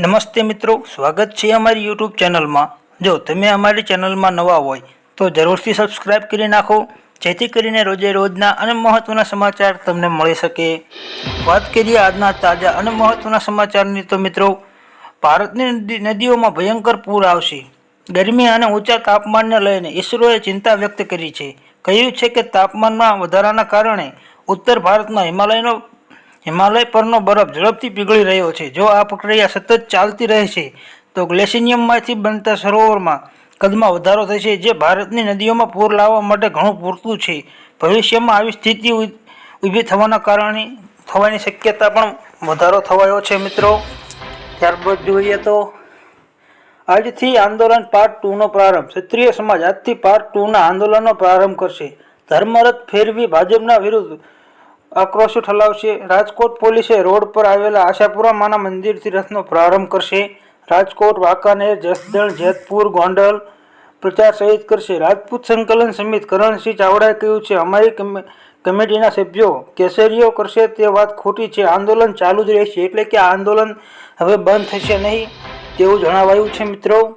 નમસ્તે મિત્રો, સ્વાગત છે અમારી યુટ્યુબ ચેનલમાં. જો તમે અમારી ચેનલમાં નવા હોય, તો જરૂરથી સબસ્ક્રાઇબ કરી નાખો. જેથી કરીને રોજે રોજના અને મહત્ત્વના સમાચાર તમને મળી શકે. વાત કરીએ આજના તાજા અને મહત્ત્વના સમાચારની તો મિત્રો, ભારતની નદી- નદીઓમાં ભયંકર પૂર આવશે. ગરમી અને ઊંચા તાપમાનને લઈને ઈસરોએ ચિંતા વ્યક્ત કરી છે. કહ્યું છે કે તાપમાનમાં વધારાના કારણે ઉત્તર ભારતમાં હિમાલયનો હિમાલય પરનો બરફ ઝડપથી પીગળી રહ્યો છે. જો આ પ્રક્રિયા સતત ચાલતી રહેશે તો ગ્લેશિનિયમમાંથી બનતા સરોવરમાં કદમાં વધારો થશે, જે ભારતની નદીઓમાં પૂર લાવવા માટે ઘણું પૂરતું છે. ભવિષ્યમાં આવી સ્થિતિ ઊભી થવાના કારણે થવાની શક્યતા પણ વધારો થવાયો છે, મિત્રો. ત્યારબાદ જોઈએ તો આજથી આંદોલન પાર્ટ ટુનો પ્રારંભ. ક્ષત્રિય સમાજ આજથી પાર્ટ ટુના આંદોલનનો પ્રારંભ કરશે. ધર્મરથ ફેરવી ભાજપના વિરુદ્ધ આક્રોશ ઠલાવશે. રાજકોટ પોલીસે રોડ પર આવેલા આશાપુરામાના મંદિરથી રથનો પ્રારંભ કરશે. રાજકોટ, વાંકાનેર, જસદણ, જેતપુર, ગોંડલ પ્રચાર સહિત કરશે. રાજપૂત સંકલન સમિત કરણસિંહ ચાવડાએ કહ્યું છે, અમારી કમિ- કમિટીના સભ્યો કેસરીઓ કરશે તે વાત ખોટી છે. આંદોલન ચાલુ જ રહેશે. એટલે કે આ આંદોલન હવે બંધ થશે નહીં. તેવું જણાવાયું છે, મિત્રો.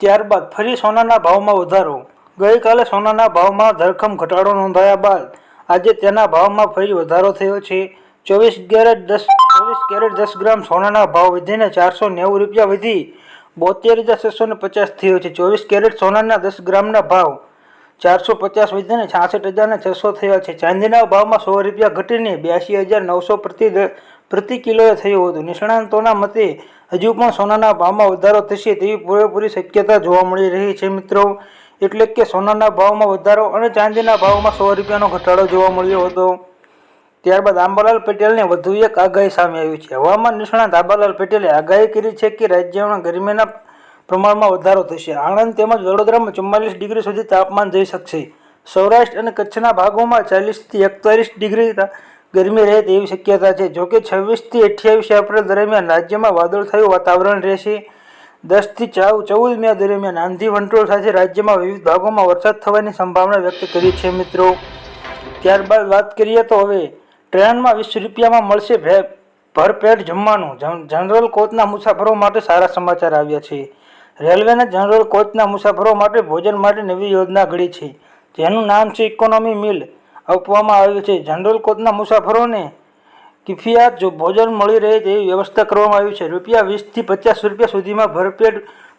ત્યારબાદ ફરી સોનાના ભાવમાં વધારો. ગઈકાલે સોનાના ભાવમાં ધરખમ ઘટાડો નોંધાયા બાદ આજે તેના ભાવમાં ફરી વધારો થયો છે. ચોવીસ કેરેટ દસ, ચોવીસ કેરેટ દસ ગ્રામ સોનાના ભાવ વધીને ચારસો નેવું રૂપિયા વધી બોતેર હજાર છસો ને પચાસ થયો છે. ચોવીસ કેરેટ સોનાના દસ ગ્રામના ભાવ ચારસો પચાસ વધીને છાસઠ હજાર ને છસો થયા છે. ચાંદીના ભાવમાં સો રૂપિયા ઘટીને બ્યાસી હજાર નવસો પ્રતિ પ્રતિ કિલોએ થયું હતું. નિષ્ણાંતોના મતે હજુ પણ સોનાના ભાવમાં વધારો થશે તેવી પૂરેપૂરી શક્યતા જોવા મળી રહી છે મિત્રો. એટલે કે સોનાના ભાવમાં વધારો અને ચાંદીના ભાવમાં સો રૂપિયાનો ઘટાડો જોવા મળ્યો હતો. ત્યારબાદ આંબાલાલ પટેલને વધુ એક આગાહી સામે આવી છે. હવામાન નિષ્ણાત આંબાલાલ પટેલે આગાહી કરી છે કે રાજ્યમાં ગરમીના પ્રમાણમાં વધારો થશે. આણંદ તેમજ વડોદરામાં ચુમ્માલીસ ડિગ્રી સુધી તાપમાન જઈ શકશે. સૌરાષ્ટ્ર અને કચ્છના ભાગોમાં ચાલીસથી એકતાલીસ ડિગ્રી ગરમી રહે તેવી શક્યતા છે. જોકે છવ્વીસથી અઠ્યાવીસ એપ્રિલ દરમિયાન રાજ્યમાં વાદળછાયું વાતાવરણ રહેશે. દસથી ચાવ ચૌદ મે દરમિયાન આંધી વંટોળ સાથે રાજ્યમાં વિવિધ ભાગોમાં વરસાદ થવાની સંભાવના વ્યક્ત કરી છે મિત્રો. ત્યારબાદ વાત કરીએ તો હવે ટ્રેનમાં વીસ રૂપિયામાં મળશે ભે- ભરપેટ જમવાનું. જનરલ કોચના મુસાફરો માટે સારા સમાચાર આવ્યા છે. રેલવેના જનરલ કોચના મુસાફરો માટે ભોજન માટે નવી યોજના ઘડી છે. જેનું નામ છે ઇકોનોમી મિલ. આપવામાં આવ્યું છે. જનરલ કોચના મુસાફરોને કિફિયાત જો ભોજન મળી રહે તેવી વ્યવસ્થા કરવામાં આવી છે. રૂપિયા વીસથી પચાસ રૂપિયા સુધીમાં ભરપેટ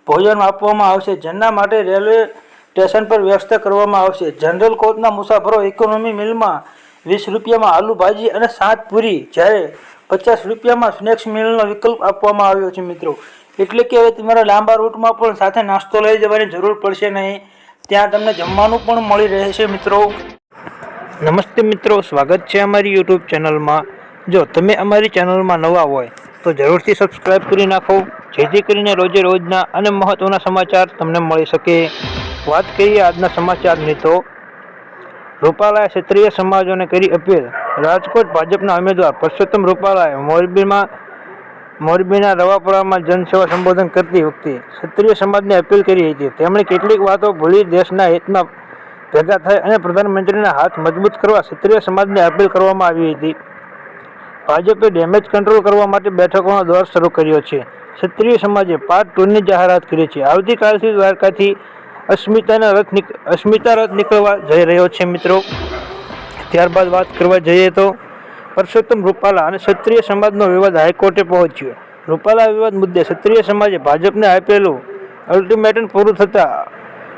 ભોજન આપવામાં આવશે. જેના માટે રેલવે સ્ટેશન પર વ્યવસ્થા કરવામાં આવશે. જનરલ કોચના મુસાફરો ઇકોનોમી મિલમાં વીસ રૂપિયામાં આલુ ભાજી અને સાત પૂરી, જ્યારે પચાસ રૂપિયામાં સ્નેક્સ મિલનો વિકલ્પ આપવામાં આવ્યો છે મિત્રો. એટલે કે હવે તમારા લાંબા રૂટમાં પણ સાથે નાસ્તો લઈ જવાની જરૂર પડશે નહીં. ત્યાં તમને જમવાનું પણ મળી રહેશે મિત્રો. નમસ્તે મિત્રો, સ્વાગત છે અમારી યુટ્યુબ ચેનલમાં. જો તમે અમારી ચેનલમાં નવા હોય, તો જરૂરથી સબસ્ક્રાઇબ કરી નાખો. જેથી કરીને રોજે રોજના અને મહત્ત્વના સમાચાર તમને મળી શકે. વાત કરીએ આજના સમાચારની તો, રૂપાલાએ ક્ષત્રિય સમાજોને કરી અપીલ. રાજકોટ ભાજપના ઉમેદવાર પરસોત્તમ રૂપાલાએ મોરબીમાં, મોરબીના રવાપુરામાં જનસેવા સંબોધન કરતી વખતે ક્ષત્રિય સમાજને અપીલ કરી હતી. તેમણે કેટલીક વાતો ભૂલી દેશના હિતમાં ભેગા થઈ અને પ્રધાનમંત્રીના હાથ મજબૂત કરવા ક્ષત્રિય સમાજને અપીલ કરવામાં આવી હતી. ભાજપે ડેમેજ કંટ્રોલ કરવા માટે બેઠકોનો દોર શરૂ કર્યો છે. ક્ષત્રિય સમાજે પાર્ટ ટુની જાહેરાત કરી છે. આવતીકાલથી દ્વારકાથી અસ્મિતાના રથ અસ્મિતા રથ નીકળવા જઈ રહ્યો છે મિત્રો. ત્યારબાદ વાત કરવા જઈએ તો પરસોત્તમ રૂપાલા અને ક્ષત્રિય સમાજનો વિવાદ હાઈકોર્ટે પહોંચ્યો. રૂપાલા વિવાદ મુદ્દે ક્ષત્રિય સમાજે ભાજપને આપેલું અલ્ટિમેટમ પૂરું થતાં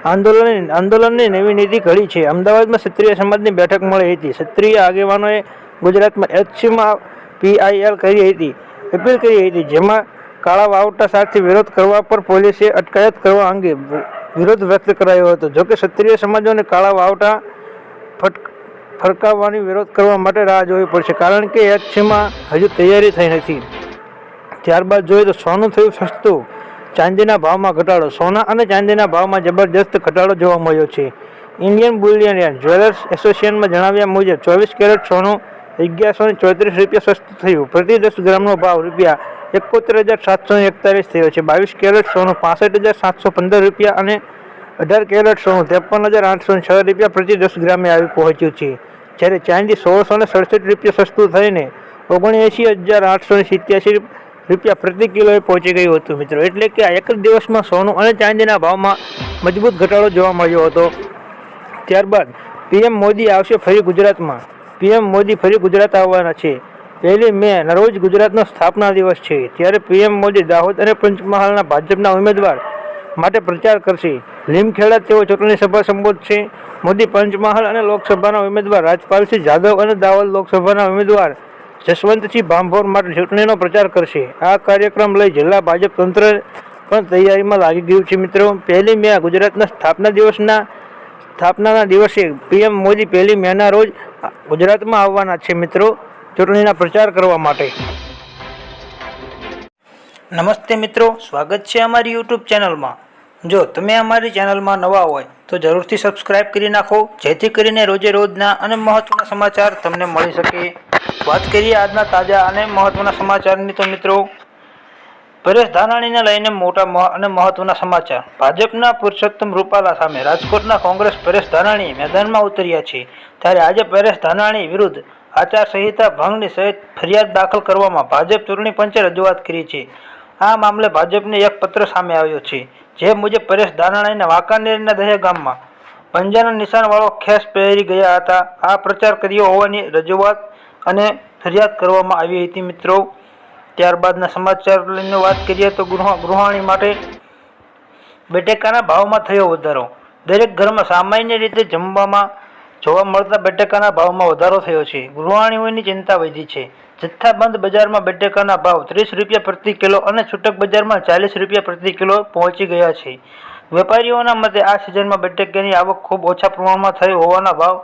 આંદોલન, આંદોલનની નવી નીતિ ઘડી છે. અમદાવાદમાં ક્ષત્રિય સમાજની બેઠક મળી હતી. ક્ષત્રિય આગેવાનોએ ગુજરાતમાં એચસીમાં પીઆઈએલ કરી હતી, અપીલ કરી હતી, જેમાં કાળા વાવટા સાથે વિરોધ કરવા પર પોલીસે અટકાયત કરવા અંગે વિરોધ વ્યક્ત કરાયો હતો. જોકે ક્ષત્રિય સમાજોને કાળા વાવટા ફટ, ફરકાવવાની વિરોધ કરવા માટે રાહ જોવી પડશે, કારણ કે એચસીમાં હજુ તૈયારી થઈ નથી. ત્યારબાદ જોઈએ તો સોનું થયું સસ્તું, ચાંદીના ભાવમાં ઘટાડો, સોના અને ચાંદીના ભાવમાં જબરજસ્ત ઘટાડો જોવા મળ્યો છે. ઇન્ડિયન બુલિયન જ્વેલર્સ એસોસિએશનમાં જણાવ્યા મુજબ, ચોવીસ કેરેટ સોનું અગિયારસો ને ચોત્રીસ રૂપિયા સસ્તું થયું. પ્રતિ દસ ગ્રામનો ભાવ રૂપિયા એકોતેર હજાર સાતસો એકતાલીસ થયો છે. બાવીસ કેરેટ સોનું પાસઠ હજાર સાતસો પંદર રૂપિયા અને અઢાર કેરેટ સોનું ત્રેપન હજાર આઠસો છ રૂપિયા પ્રતિ દસ ગ્રામે આવી પહોંચ્યું છે. જ્યારે ચાંદી સોળસો ને સડસઠ રૂપિયા સસ્તું થઈને ઓગણએંસી હજાર આઠસો ને સિત્યાસી રૂપિયા પ્રતિ કિલોએ પહોંચી ગયું હતું મિત્રો. એટલે કે આ એક જ દિવસમાં સોનું અને ચાંદીના ભાવમાં મજબૂત ઘટાડો જોવા મળ્યો હતો. ત્યારબાદ પીએમ મોદી આવશે ફરી ગુજરાતમાં. પીએમ મોદી ફરી ગુજરાત આવવાના છે. પહેલી મે નરોજ રોજ ગુજરાતનો સ્થાપના દિવસ છે. ત્યારે પીએમ મોદી દાહોદ અને પંચમહાલના ભાજપના ઉમેદવાર માટે પ્રચાર કરશે. લીમખેડા તેઓ ચૂંટણી સભા સંબોધશે. મોદી પંચમહાલ અને લોકસભાના ઉમેદવાર રાજપાલસિંહ જાદવ અને દાહોદ લોકસભાના ઉમેદવાર જસવંતસિંહ ભાંભોર માટે ચૂંટણીનો પ્રચાર કરશે. આ કાર્યક્રમ લઈ જિલ્લા ભાજપ તંત્ર પણ તૈયારીમાં લાગી ગયું છે મિત્રો. પહેલી મે ગુજરાતના સ્થાપના દિવસના સ્થાપનાના દિવસે પીએમ મોદી પહેલી મેના રોજ ગુજરાતમાં આવવાના છે મિત્રો ચૂંટણીના પ્રચાર કરવા માટે. નમસ્તે મિત્રો, સ્વાગત છે અમારી યુટ્યુબ ચેનલમાં. જો તમે અમારી ચેનલમાં નવા હોય, તો જરૂરથી સબસ્ક્રાઇબ કરી નાખો, જેથી કરીને રોજે રોજના અને મહત્વના સમાચાર તમને મળી શકે. વાત કરીએ આજના તાજા અને મહત્વના સમાચારની તો મિત્રો પરેશ ધાનાણીને લઈને મોટા અને મહત્વના સમાચાર. ભાજપના પુરુષોત્તમ રૂપાલા સામે રાજકોટના કોંગ્રેસ પરેશ ધાનાણી મેદાનમાં ઉતર્યા છે. ત્યારે આજે પરેશ ધાનાણી વિરુદ્ધ આચારસંહિતા ભંગની સહિત ફરિયાદ દાખલ કરવામાં ભાજપ ચૂંટણી પંચે રજૂઆત કરી છે. આ મામલે ભાજપને એક પત્ર સામે આવ્યો છે, જે મુજબ પરેશ ધાનાણીને વાંકાનેરના દહેગામમાં પંજાના નિશાનવાળો ખેસ પહેરી ગયા હતા. આ પ્રચાર કર્યો હોવાની રજૂઆત અને ફરિયાદ કરવામાં આવી હતી. મિત્રો ત્યારબાદના સમાચાર લઈને વાત કરીએ તો ગૃહ, ગૃહાણી માટે બટેકાના ભાવમાં થયો વધારો. દરેક ઘરમાં સામાન્ય રીતે જમવામાં જોવા મળતા બટેકાના ભાવમાં વધારો થયો છે. ગૃહાણીઓની ચિંતા વધી છે. જથ્થાબંધ બજારમાં બટેકાના ભાવ ત્રીસ રૂપિયા પ્રતિ કિલો અને છૂટક બજારમાં ચાલીસ રૂપિયા પ્રતિ કિલો પહોંચી ગયા છે. વેપારીઓના મતે આ સિઝનમાં બટેકાની આવક ખૂબ ઓછા પ્રમાણમાં થઈ હોવાના ભાવ,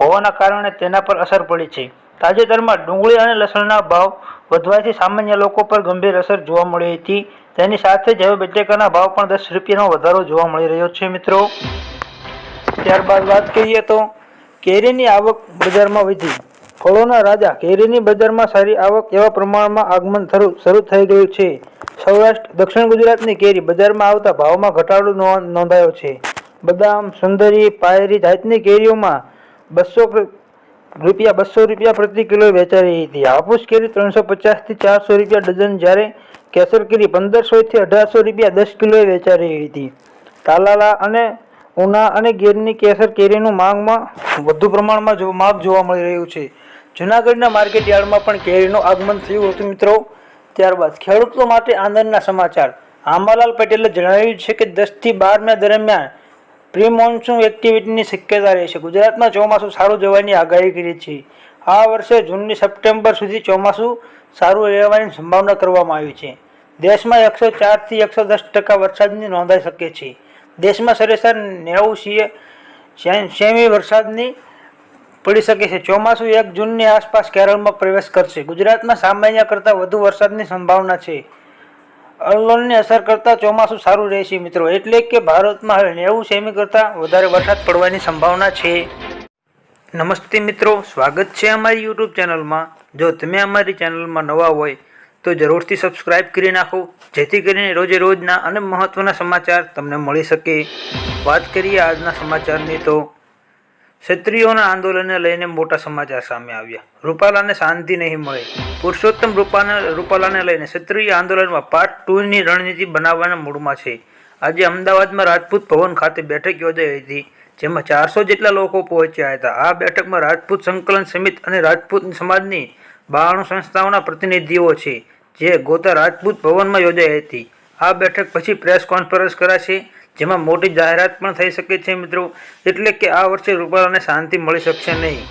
હોવાના કારણે તેના પર અસર પડી છે. તાજેતરમાં ડુંગળી અને લસણના ભાવ વધવાથી સામાન્ય લોકો પર ગંભીર અસર જોવા મળી હતી. તેની સાથે જ હવે બટેકાના ભાવ પણ દસ રૂપિયાનો વધારો જોવા મળી રહ્યો છે, મિત્રો. ત્યારબાદ વાત કરીએ તો કેરીની આવક બજારમાં વધી. ફળોના રાજા કેરીની બજારમાં સારી આવક એવા પ્રમાણમાં આગમન શરૂ થઈ ગયું છે. સૌરાષ્ટ્ર, દક્ષિણ ગુજરાતની કેરી બજારમાં આવતા ભાવમાં ઘટાડો નોંધાયો છે. બદામ, સુંદરી, પાયરી જાતની કેરીઓમાં બસો રૂપિયા બસો રૂપિયા પ્રતિ કિલો વેચાઈ રહી હતી. હાફૂસ કેરી ત્રણસો પચાસથી ચારસો રૂપિયા ડઝન જ્યારે કેસર કેરી પંદરસોથી અઢારસો રૂપિયા દસ કિલોએ વેચાઈ રહી હતી. તાલાલા અને ઉના અને ગીરની કેસર કેરીનું માંગમાં વધુ પ્રમાણમાં માગ જોવા મળી રહ્યું છે. જૂનાગઢના માર્કેટ યાર્ડમાં પણ કેરીનું આગમન થયું હતું મિત્રો. ત્યારબાદ ખેડૂતો માટે આનંદના સમાચાર. આંબાલાલ પટેલે જણાવ્યું છે કે દસથી બાર મે દરમિયાન પ્રી મોન્સૂન એક્ટિવિટીની શક્યતા રહેશે ગુજરાતમાં ચોમાસું સારું જવાની આગાહી કરી છે. આ વર્ષે જૂનની સપ્ટેમ્બર સુધી ચોમાસું સારું રહેવાની સંભાવના કરવામાં આવી છે. દેશમાં એકસો ચારથી એકસો દસ ટકા વરસાદની નોંધાઈ શકે છે. દેશમાં સરેસર નેવું સેમી વરસાદની પડી શકે છે. ચોમાસું એક જૂનની આસપાસ કેરળમાં પ્રવેશ કરશે. ગુજરાતમાં સામાન્ય કરતાં વધુ વરસાદની સંભાવના છે. અલ્લોલની અસર કરતાં ચોમાસું સારું રહેશે મિત્રો. એટલે કે ભારતમાં હવે નેવું સેમી કરતાં વધારે વરસાદ પડવાની સંભાવના છે. નમસ્તે મિત્રો. સ્વાગત છે અમારી યુટ્યુબ ચેનલમાં. જો તમે અમારી ચેનલમાં નવા હોય, તો જરૂરથી સબસ્ક્રાઇબ કરી નાખો. જેથી કરીને રોજે રોજના અને મહત્ત્વના સમાચાર તમને મળી શકે. વાત કરીએ આજના સમાચારની તો ક્ષત્રિયોના આંદોલનને લઈને મોટા સમાચાર સામે આવ્યા. રૂપાલાને શાંતિ નહીં મળે. પુરુષોત્તમ રૂપાને રૂપાલાને લઈને ક્ષત્રિય આંદોલનમાં પાર્ટ ટુની રણનીતિ બનાવવાના મૂડમાં છે. આજે અમદાવાદમાં રાજપૂત ભવન ખાતે બેઠક યોજાઈ હતી, જેમાં ચારસો જેટલા લોકો પહોંચ્યા હતા. આ બેઠકમાં રાજપૂત સંકલન સમિત અને રાજપૂત સમાજની બાણું સંસ્થાઓના પ્રતિનિધિઓ છે, જે ગોતા રાજપૂત ભવનમાં યોજાઈ હતી. આ બેઠક પછી પ્રેસ કોન્ફરન્સ કરાશે. જેમાં મોટી જાહેરાત પણ થઈ શકે છે મિત્રો. એટલે કે આ વર્ષે રૂપાલાને શાંતિ મળી શકશે નહીં.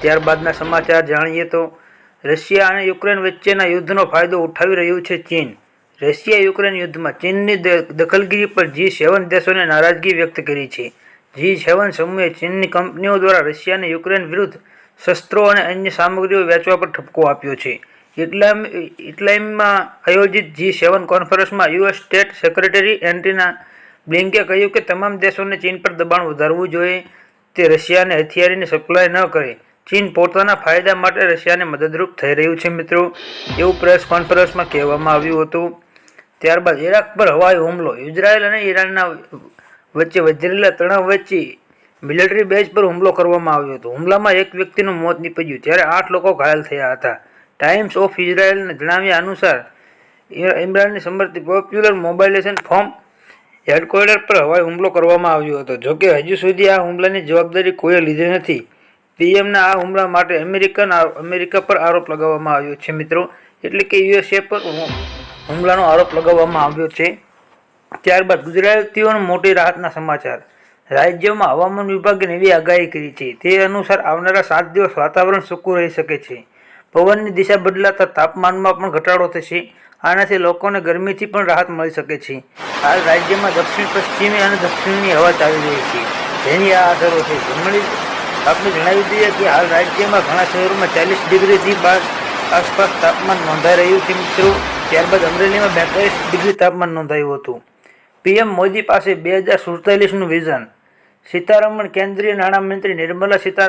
ત્યારબાદના સમાચાર જાણીએ તો, રશિયા અને યુક્રેન વચ્ચેના યુદ્ધનો ફાયદો ઉઠાવી રહ્યું છે ચીન. રશિયા યુક્રેન યુદ્ધમાં ચીનની દખલગીરી પર જી સેવન દેશોને નારાજગી વ્યક્ત કરી છે. જી સેવન સમૂહે ચીનની કંપનીઓ દ્વારા રશિયા અને યુક્રેન વિરુદ્ધ શસ્ત્રો અને અન્ય સામગ્રીઓ વેચવા પર ઠપકો આપ્યો છે. ઇટલામ, ઇટલાઇમમાં આયોજિત જી સેવન કોન્ફરન્સમાં યુએસ સ્ટેટ સેક્રેટરી એન્ટીના બ્લિંકે કહ્યું કે તમામ દેશોને ચીન પર દબાણ વધારવું જોઈએ. તે રશિયાને હથિયારીની સપ્લાય ન કરે. ચીન પોતાના ફાયદા માટે રશિયાને મદદરૂપ થઈ રહ્યું છે, મિત્રો. એવું પ્રેસ કોન્ફરન્સમાં કહેવામાં આવ્યું હતું. ત્યારબાદ ઇરાક પર હવાઈ હુમલો. ઇઝરાયલ અને ઈરાનના વચ્ચે વધેલા તણાવ વચ્ચે મિલિટરી બેઝ પર હુમલો કરવામાં આવ્યો હતો. હુમલામાં એક વ્યક્તિનું મોત નીપજ્યું ત્યારે આઠ લોકો ઘાયલ થયા હતા. ટાઈમ્સ ઓફ ઇઝરાયલને જણાવ્યા અનુસાર ઇમરાનની સમર્થિત પોપ્યુલર મોબાઇલેશન ફોર્મ હેડક્વાર્ટર પર હવાઈ હુમલો કરવામાં આવ્યો હતો. જોકે હજુ સુધી આ હુમલાની જવાબદારી કોઈએ લીધી નથી. પીએમના આ હુમલા માટે અમેરિકન અમેરિકા પર આરોપ લગાવવામાં આવ્યો છે મિત્રો. એટલે કે યુએસએ પર હુમલાનો આરોપ લગાવવામાં આવ્યો છે. ત્યારબાદ ગુજરાતીઓને મોટી રાહતના સમાચાર. રાજ્યમાં હવામાન વિભાગે નવી આગાહી કરી છે. તે અનુસાર આવનારા સાત દિવસ વાતાવરણ સૂકું રહી શકે છે. પવનની દિશા બદલાતા તાપમાનમાં પણ ઘટાડો થશે. આનાથી લોકોને ગરમીથી પણ રાહત મળી શકે છે. હાલ રાજ્યમાં દક્ષિણ, પશ્ચિમી અને દક્ષિણની હવા ચાલી રહી છે. જેની આ અસરો છે. જમણી આપણે જણાવી દઈએ કે હાલ રાજ્યમાં ઘણા શહેરોમાં ચાલીસ ડિગ્રીથી આસપાસ તાપમાન નોંધાઈ રહ્યું છે મિત્રો. ત્યારબાદ અમરેલીમાં બેતાલીસ ડિગ્રી તાપમાન નોંધાયું હતું. પીએમ મોદી પાસે બે હજાર સુડતાલીસનું વિઝન. સીતારમણ કેન્દ્રીય નાણામંત્રી નિર્મલા સીતારામન